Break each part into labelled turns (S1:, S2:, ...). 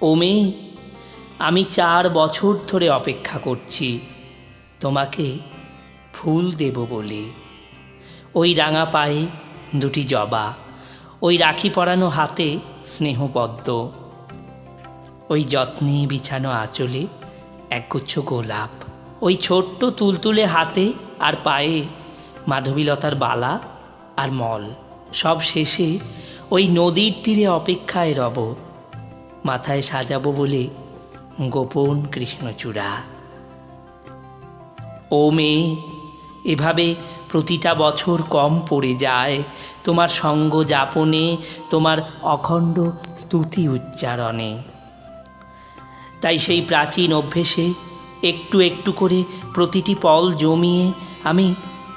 S1: ও মেয়ে আমি চার বছর ধরে অপেক্ষা করছি, তোমাকে ফুল দেব বলে। ওই রাঙা পায়ে দুটি জবা, ওই রাখি পরানো হাতে স্নেহপদ্ম ওই যত্নে বিছানো আঁচলে একগুচ্ছ গোলাপ, ওই ছোট্ট তুলতুলে হাতে আর পায়ে মাধবীলতার বালা আর মল। সব শেষে ওই নদীর তীরে অপেক্ষায় রব মাথায় সাজাবো বলে গোপন কৃষ্ণচূড়া। ও মেয়ে, এভাবে প্রতিটা বছর কম পড়ে যায়। তোমার সঙ্গ যাপনে, তোমার অখণ্ড স্তুতি উচ্চারণে। তাই সেই প্রাচীন অভ্যেসে একটু একটু করে প্রতিটি পল জমিয়ে আমি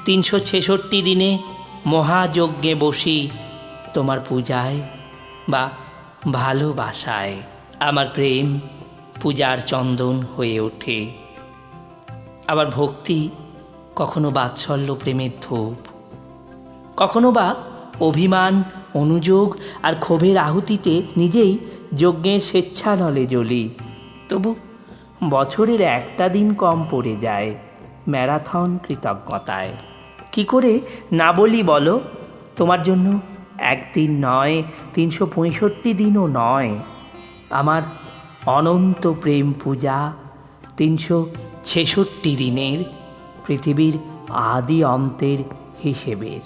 S1: তিনশো ছেষট্টি দিনে মহাযজ্ঞে বসি তোমার পূজায় বা ভালোবাসায় আমার প্রেম পূজার চন্দন হয়ে ওঠে। আবার ভক্তি কখনো বাৎসল্য প্রেমের ধূপ, কখনো বা অভিমান, অনুযোগ আর ক্ষোভের আহুতিতে নিজেই যজ্ঞের স্বেচ্ছা স্বেচ্ছানলে জ্বলি। তবু বছরের একটা দিন কম পড়ে যায় ম্যারাথন কৃতজ্ঞতায়। কি করে না বলি বলো তোমার জন্য? একদিন নয়, তিনশো পঁয়ষট্টি দিনও নয়। আমার অনন্ত প্রেম পূজা তিনশো ছেষট্টি দিনের পৃথিবীর আদি অন্তের হিসেবের।